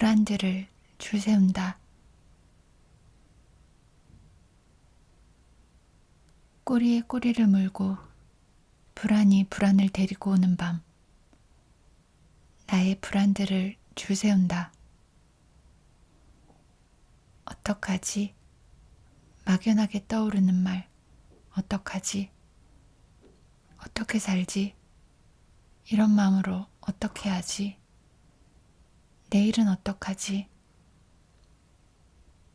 불안들을 줄 세운다. 꼬리에 꼬리를 물고 불안이 불안을 데리고 오는 밤. 나의 불안들을 줄 세운다. 어떡하지? 막연하게 떠오르는 말. 어떡하지? 어떻게 살지? 이런 마음으로 어떻게 하지? 내일은 어떡하지?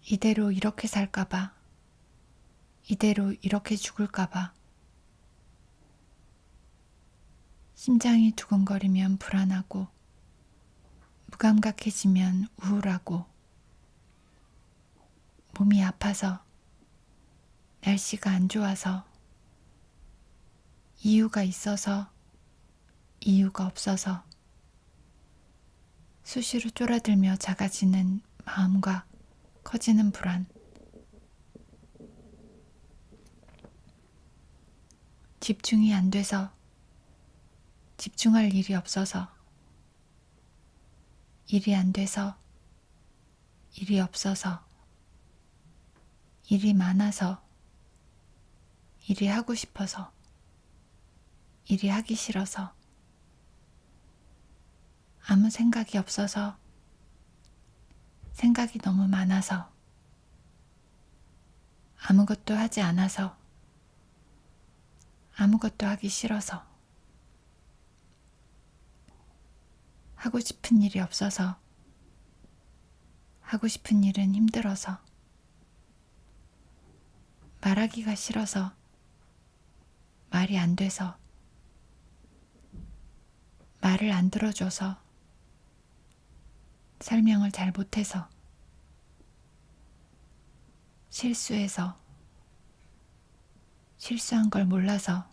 이대로 이렇게 살까봐. 이대로 이렇게 죽을까봐. 심장이 두근거리면 불안하고, 무감각해지면 우울하고, 몸이 아파서, 날씨가 안 좋아서, 이유가 있어서, 이유가 없어서, 수시로 쫄아들며 작아지는 마음과 커지는 불안. 집중이 안 돼서, 집중할 일이 없어서, 일이 안 돼서, 일이 없어서, 일이 많아서, 일이 하고 싶어서, 일이 하기 싫어서, 아무 생각이 없어서, 생각이 너무 많아서, 아무것도 하지 않아서, 아무것도 하기 싫어서, 하고 싶은 일이 없어서, 하고 싶은 일은 힘들어서, 말하기가 싫어서, 말이 안 돼서, 말을 안 들어줘서, 설명을 잘 못해서, 실수해서, 실수한 걸 몰라서,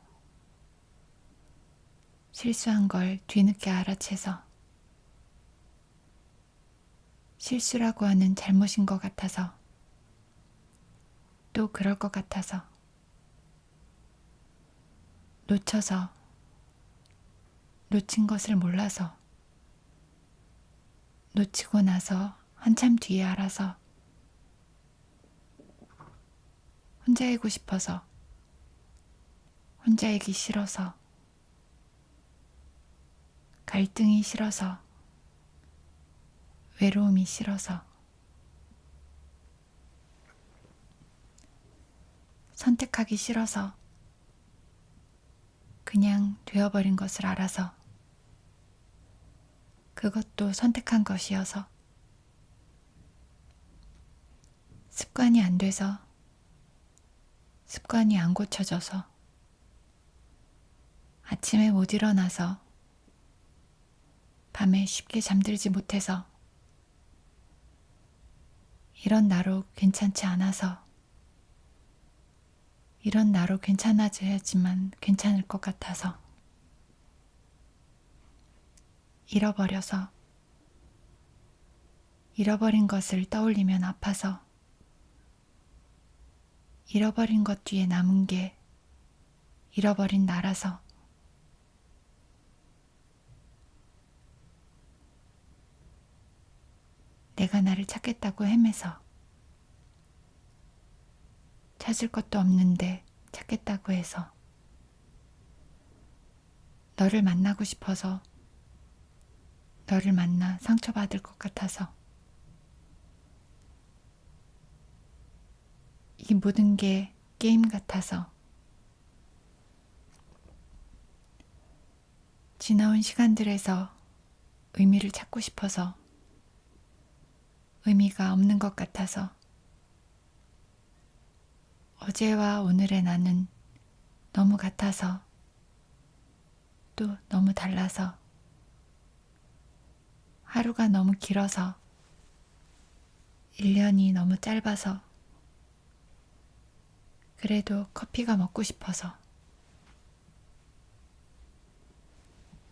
실수한 걸 뒤늦게 알아채서, 실수라고 하는 잘못인 것 같아서, 또 그럴 것 같아서, 놓쳐서, 놓친 것을 몰라서, 놓치고 나서 한참 뒤에 알아서, 혼자이고 싶어서, 혼자이기 싫어서, 갈등이 싫어서, 외로움이 싫어서, 선택하기 싫어서, 그냥 되어버린 것을 알아서, 그것도 선택한 것이어서, 습관이 안 돼서, 습관이 안 고쳐져서, 아침에 못 일어나서, 밤에 쉽게 잠들지 못해서, 이런 나로 괜찮지 않아서, 이런 나로 괜찮아져야지만 괜찮을 것 같아서, 잃어버려서, 잃어버린 것을 떠올리면 아파서, 잃어버린 것 뒤에 남은 게 잃어버린 나라서, 내가 나를 찾겠다고 헤매서, 찾을 것도 없는데 찾겠다고 해서, 너를 만나고 싶어서, 너를 만나 상처받을 것 같아서, 이 모든 게 게임 같아서, 지나온 시간들에서 의미를 찾고 싶어서, 의미가 없는 것 같아서, 어제와 오늘의 나는 너무 같아서, 또 너무 달라서, 하루가 너무 길어서, 1년이 너무 짧아서, 그래도 커피가 먹고 싶어서,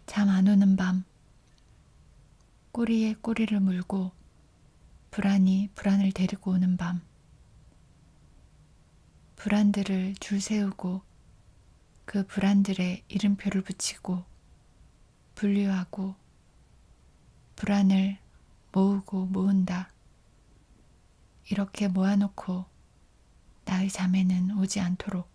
잠 안 오는 밤, 꼬리에 꼬리를 물고, 불안이 불안을 데리고 오는 밤. 불안들을 줄 세우고 그 불안들의 이름표를 붙이고 분류하고 불안을 모으고 모은다. 이렇게 모아놓고 나의 잠에는 오지 않도록